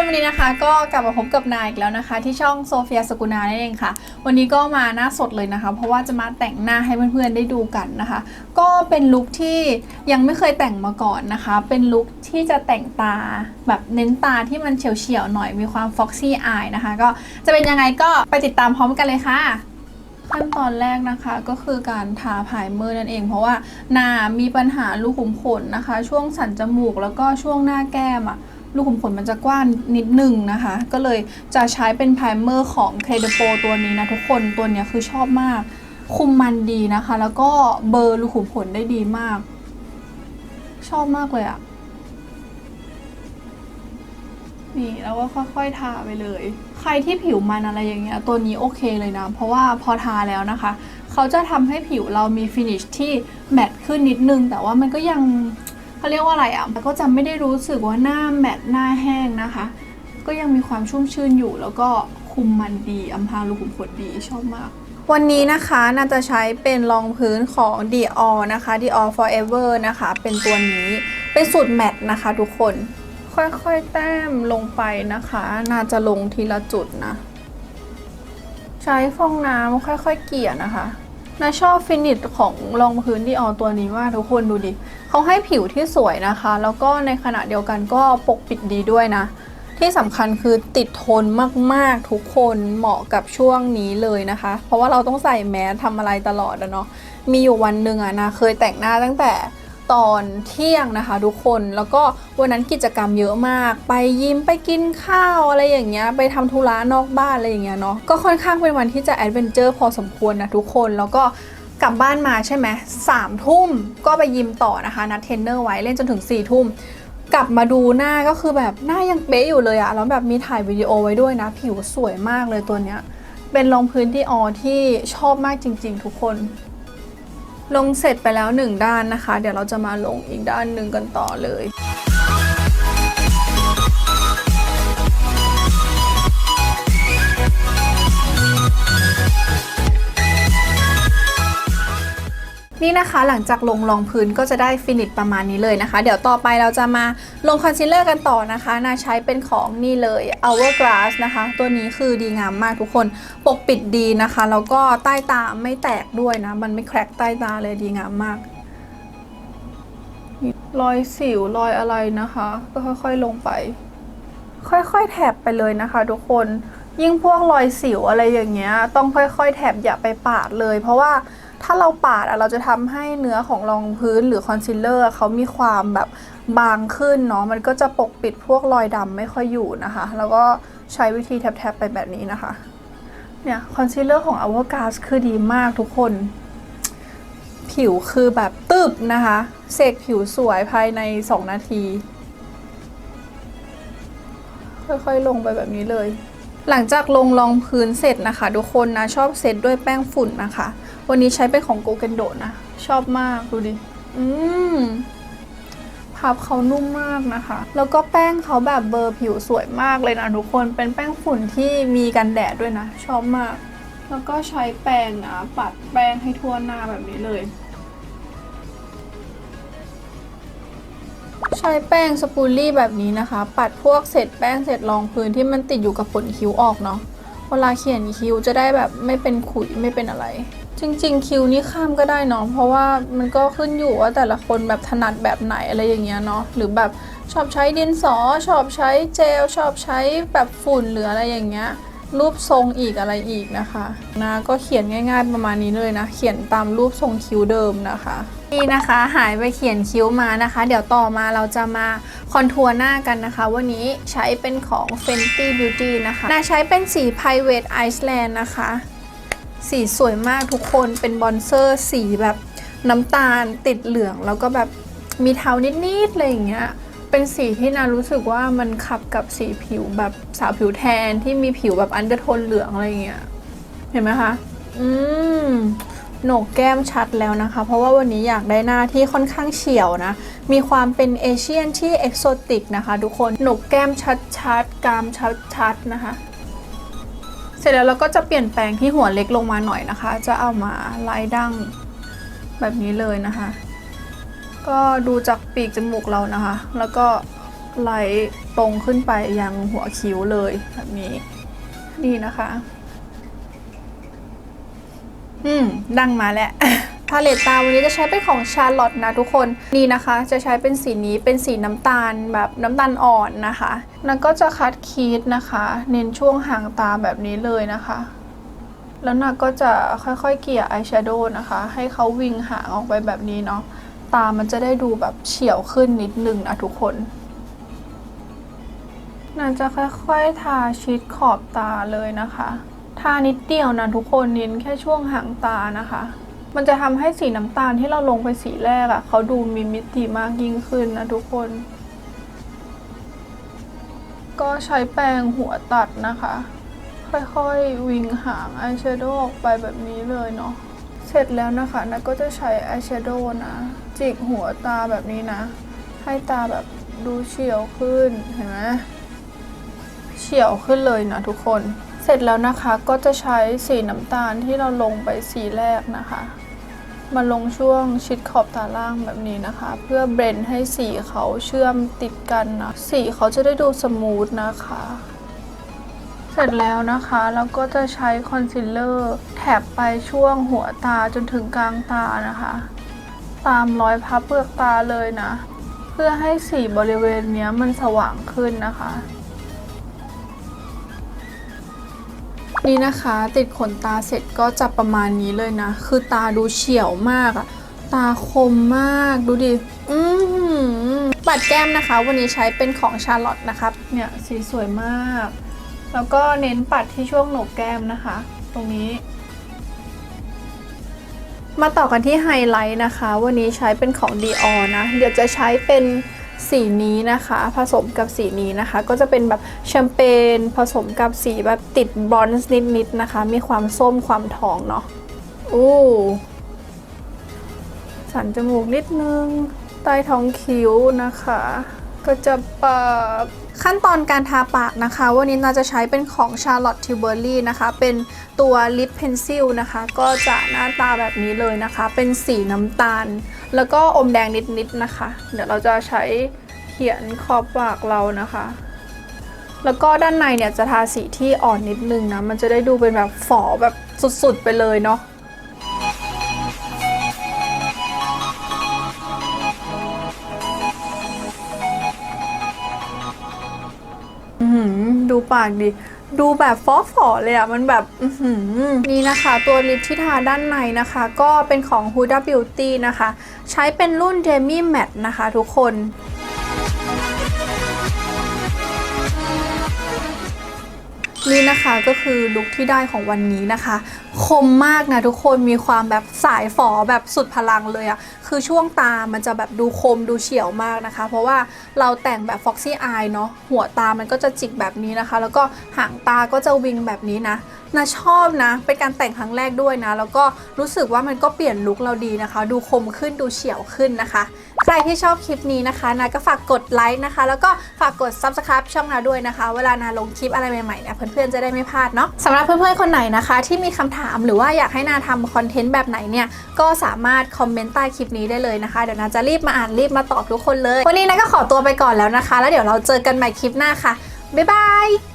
นวันนี้นะคะก็กลับมาพบกับนายอีกแล้วนะคะ ที่ช่องโซเฟียสกุณานั่นเองค่ะ วันนี้ก็มาหน้าสดเลยนะคะ เพราะว่าจะมาแต่งหน้าให้เพื่อนๆได้ดูกันนะคะ ก็เป็นลุคที่ยังไม่เคยแต่งมาก่อนนะคะ เป็นลุคที่จะแต่งตาแบบเน้นตาที่มันเฉียวๆหน่อยมีความฟ็อกซี่อายนะคะ ก็จะเป็นยังไงก็ไปติดตามพร้อมกันเลยค่ะขั้นตอนแรกนะคะก็คือการทาผายมือนั่นเอง เพราะว่าหน้ามีปัญหาลูกขุมขนนะคะ ช่วงสันจมูกแล้วก็ช่วงหน้าแก้มอะลู กขุมขนมันจะกว้างนิดนึงนะคะ ก็เลยจะใช้เป็นไพรเมอร์ของ c r e d i p o ตัวนี้นะทุกคนตัวนี้คือชอบมาก คุมมันดีนะคะ แล้วก็เบลอร์ลูขุมขนได้ดีมาก ชอบมากเลยอะนี่แล้วก็ค่อยๆทาไปเลย ใครที่ผิวมันอะไรอย่างเงี้ยตัวนี้โอเคเลยนะ เพราะว่าพอทาแล้วนะคะ เขาจะทำให้ผิวเรามีฟินิชที่แมตต์ขึ้นนิดนึง แต่ว่ามันก็ยัง เขาเรียกว่าอะไรอะ่ะก็จะไม่ได้รู้สึกว่าหน้าแมตต์หน้าแห้งนะคะ ก็ยังมีความชุ่มชื่นอยู่ แล้วก็คุมมันดีอำพรางรูขุมขนดีชอบมาก วันนี้นะคะน่าจะใช้เป็นรองพื้นของ Dior นะคะ Dior Forever นะคะ เป็นตัวนี้เป็นสูตรแมตต์นะคะทุกคน ค่อยๆแต้มลงไปนะคะ น่าจะลงทีละจุดนะ ใช้ฟองน้ำค่อยๆเกลี่ยนะคะ นาชอบฟินิชของรองพื้นที่ออตัวนี้มากทุกคนดูดิเขาให้ผิวที่สวยนะคะ แล้วก็ในขณะเดียวกันก็ปกปิดดีด้วยนะ ที่สำคัญคือติดทนมากๆทุกคนเหมาะกับช่วงนี้เลยนะคะ เพราะว่าเราต้องใส่แมสทำอะไรตลอดอะเนาะมีอยู่วันหนึ่งอะนะเคยแต่งหน้าตั้งแต่ ตอนเที่ยงนะคะ ทุกคนแล้วก็วันนั้นกิจกรรมเยอะมาก ไปยิมไปกินข้าวอะไรอย่างเงี้ยไปทำธุระนอกบ้านอะไรอย่างเงี้ยเนาะก็ค่อนข้างเป็นวันที่จะแอดเวนเจอร์พอสมควรนะทุกคนแล้วก็กลับบ้านมาใช่ไหมสามทุ่มก็ไปยิมต่อนะคะนัดเทรนเนอร์ไว้เล่นจนถึง4ี่ทุ่มกลับมาดูหน้าก็คือแบบหน้ายังเป๊ะอยู่เลยอะแล้วแบบมีถ่ายวิดีโอไว้ด้วยนะ ผิวสวยมากเลยตัวเนี้ยเป็นรองพื้นที่ออที่ชอบมากจริง ๆ ทุกคน ลงเสร็จไปแล้วหนึ่งด้านนะคะ เดี๋ยวเราจะมาลงอีกด้านหนึ่งกันต่อเลย นี่นะคะหลังจากลงรองพื้นก็จะได้ฟินิชประมาณนี้เลยนะคะ เดี๋ยวต่อไปเราจะมาลงคอนซีลเลอร์กันต่อนะคะนาใช้เป็นของนี่เลย Hourglass นะคะ ตัวนี้คือดีงามมากทุกคนปกปิดดีนะคะ แล้วก็ใต้ตาไม่แตกด้วยนะ มันไม่แครกใต้ตาเลยดีงามมาก รอยสิวรอยอะไรนะคะ ก็ค่อยๆลงไป ค่อยๆแถบไปเลยนะคะทุกคนยิ่งพวกรอยสิวอะไรอย่างเงี้ย ต้องค่อยๆ แถบอย่าไปปาดเลย เพราะว่า ถ้าเราปาดอะเราจะทำให้เนื้อของรองพื้นหรือคอนซีลเลอร์เขามีความแบบบางขึ้นเนาะมันก็จะปกปิดพวกรอยดำไม่ค่อยอยู่นะคะ แล้วก็ใช้วิธีแทบๆไปแบบนี้นะคะ เนี่ยคอนซีลเลอร์ของ Hourglass คือดีมากทุกคน ผิวคือแบบตึบนะคะ เสกผิวสวยภายใน 2 นาที ค่อยๆลงไปแบบนี้เลย หลังจากลงรองพื้นเสร็จนะคะ ทุกคนนะชอบเซตด้วยแป้งฝุ่นนะคะ วันนี้ใช้เป็นของโกเกนโดนะ ชอบมากดูดิ อืมพับเขานุ่มมากนะคะ แล้วก็แป้งเขาแบบเบอร์ผิวสวยมากเลยนะทุกคน เป็นแป้งฝุ่นที่มีกันแดดด้วยนะ ชอบมาก แล้วก็ใช้แป้งนะปัดแป้งให้ทั่วหน้าแบบนี้เลย ใช้แป้งสปูลลี่แบบนี้นะคะ ปัดพวกเศษแป้งเศษรองพื้นที่มันติดอยู่กับขนคิ้วออกเนาะ เวลาเขียนคิ้วจะได้แบบไม่เป็นขุยไม่เป็นอะไร จริงๆ คิวนี่ข้ามก็ได้เนาะเพราะว่ามันก็ขึ้นอยู่ว่าแต่ละคนแบบถนัดแบบไหนอะไรอย่างเงี้ยเนาะหรือแบบชอบใช้ดินสอชอบใช้เจล ชอบใช้แบบฝุ่นหรืออะไรอย่างเงี้ยรูปทรงอีกอะไรอีกนะคะนะก็เขียนง่ายๆประมาณนี้เลยนะ เขียนตามรูปทรงคิ้วเดิมนะคะนี่นะคะหายไปเขียนคิ้วมานะคะ เดี๋ยวต่อมาเราจะมาคอนทัวร์หน้ากันนะคะ วันนี้ใช้เป็นของ Fenty Beauty นะคะนาใช้เป็นสี Private Iceland นะคะ สีสวยมากทุกคนเป็นบอนเซอร์สีแบบน้ำตาลติดเหลือง แล้วก็แบบมีเทานิดๆอะไรอย่างเงี้ยเป็นสีที่นารู้สึกว่ามันขับกับสีผิวแบบสาวผิวแทนที่มีผิวแบบอันเดอร์โทนเหลืองอะไรอย่างเงี้ยเห็นไหมคะ อืมโหนกแก้มชัดแล้วนะคะ เพราะว่าวันนี้อยากได้หน้าที่ค่อนข้างเฉียวนะ มีความเป็นเอเชียนที่เอกโซติกนะคะ ทุกคนโหนกแก้มชัดๆกรามชัดๆนะคะ เสร็จแล้วเราก็จะเปลี่ยนแปลงที่หัวเล็กลงมาหน่อยนะคะ จะเอามาไล่ดั้งแบบนี้เลยนะคะ ก็ดูจากปีกจมูกเรานะคะ แล้วก็ไล่ตรงขึ้นไปยังหัวคิ้วเลยแบบนี้นี่นะคะ อืมดังมาแล้ว พาเลตตาวันนี้จะใช้เป็นของชาร์ลอตนะทุกคน นี่นะคะจะใช้เป็นสีนี้เป็นสีน้ำตาลแบบน้ำตาลอ่อนนะคะ แล้วก็จะคัดคีดนะคะ เน้นช่วงหางตาแบบนี้เลยนะคะ แล้วนาก็จะค่อยๆเกลี่ยอายแชโดว์นะคะ ให้เขาวิงหางออกไปแบบนี้เนาะ ตามันจะได้ดูแบบเฉียวขึ้นนิดนึงนะทุกคนนาจะค่อยๆทาชิดขอบตาเลยนะคะ ทานิดเดียวนะทุกคนเน้นแค่ช่วงหางตานะคะ มันจะทำให้สีน้ำตาลที่เราลงไปสีแรกอะ่ะเขาดูมีมิติมากยิ่งขึ้นนะทุกคน ก็ใช้แปรงหัวตัดนะคะ ค่อยๆวิงหางอายแชโดว์ออกไปแบบนี้เลยเนาะ เสร็จแล้วนะคะนะก็จะใช้อายแชโดว์นะ จิกหัวตาแบบนี้นะ ให้ตาแบบดูเฉียวขึ้นเห็นไหมเฉียวขึ้นเลยนะทุกคนเสร็จแล้วนะคะก็จะใช้สีน้ำตาลที่เราลงไปสีแรกนะคะ มาลงช่วงชิดขอบตาล่างแบบนี้นะคะ เพื่อเบรนให้สีเขาเชื่อมติดกันนะสีเขาจะได้ดูสมูทนะคะ เสร็จแล้วนะคะแล้วก็จะใช้คอนซีลเลอร์แถบไปช่วงหัวตาจนถึงกลางตานะคะ ตามรอยพับเปลือกตาเลยนะ เพื่อให้สีบริเวณนี้มันสว่างขึ้นนะคะ นี่นะคะ ติดขนตาเสร็จก็จะประมาณนี้เลยนะ คือตาดูเฉียวมากอะตาคมมากดูดิ อือหือปัดแก้มนะคะ วันนี้ใช้เป็นของชาร์ลอตนะครับเนี่ยสีสวยมาก แล้วก็เน้นปัดที่ช่วงโหนกแก้มนะคะ ตรงนี้ มาต่อกันที่ไฮไลท์นะคะ วันนี้ใช้เป็นของ Dior นะ เดี๋ยวจะใช้เป็น สีนี้นะคะ ผสมกับสีนี้นะคะ ก็จะเป็นแบบแชมเปญผสมกับสีแบบติดบรอนซ์นิดๆนะคะ มีความส้มความทองเนาะอู้สันจมูกนิดนึงใต้ท้องคิ้วนะคะ ก็จะปากขั้นตอนการทาปากนะคะ วันนี้นาจะใช้เป็นของ Charlotte Tilbury นะคะ เป็นตัวลิปเพนซิลนะคะ ก็จะหน้าตาแบบนี้เลยนะคะ เป็นสีน้ำตาล แล้วก็อมแดงนิดๆนะคะ เดี๋ยวเราจะใช้เขียนขอบปากเรานะคะ แล้วก็ด้านในเนี่ยจะทาสีที่อ่อนนิดนึงนะ มันจะได้ดูเป็นแบบฝอแบบสุดๆไปเลยเนาะ ดูปากดิ ดูแบบฟอฟอเลยอะมันแบบอื้อหือนี่นะคะ ตัวลิปที่ทาด้านในนะคะ ก็เป็นของ Huda Beauty นะคะ ใช้เป็นรุ่น Demi Matte นะคะทุกคน นี่นะคะก็คือลุคที่ได้ของวันนี้นะคะ คมมากนะทุกคนมีความแบบสายฝอแบบสุดพลังเลยอะคือช่วงตามันจะแบบดูคมดูเฉียวมากนะคะ เพราะว่าเราแต่งแบบ Foxy Eye เนาะหัวตามันก็จะจิกแบบนี้นะคะ แล้วก็หางตาก็จะวิงแบบนี้นะนาชอบนะ เป็นการแต่งครั้งแรกด้วยนะ แล้วก็รู้สึกว่ามันก็เปลี่ยนลุคเราดีนะคะ ดูคมขึ้นดูเฉียวขึ้นนะคะ รที่ชอบคลิปนี้นะคะนาก็ฝากกดไลค์นะคะ แล้วก็ฝากกด subscribe ช่องนาด้วยนะคะ เวลานาลงคลิปอะไรใหม่ๆเนี่ยเพื่อนๆจะได้ไม่พลาดเนาะสำหรับเพื่อนๆคนไหนนะคะ ที่มีคำถามหรือว่าอยากให้นาทำคอนเทนต์แบบไหนเนี่ยก็สามารถคอมเมนต์ใต้คลิปนี้ได้เลยนะคะเดี๋ยวนาจะรีบมาอ่านรีบมาตอบทุกคนเลย วันนี้นาก็ขอตัวไปก่อนแล้วนะคะ แล้วเดี๋ยวเราเจอกันใหม่คลิปหน้าค่ะบ๊ายบาย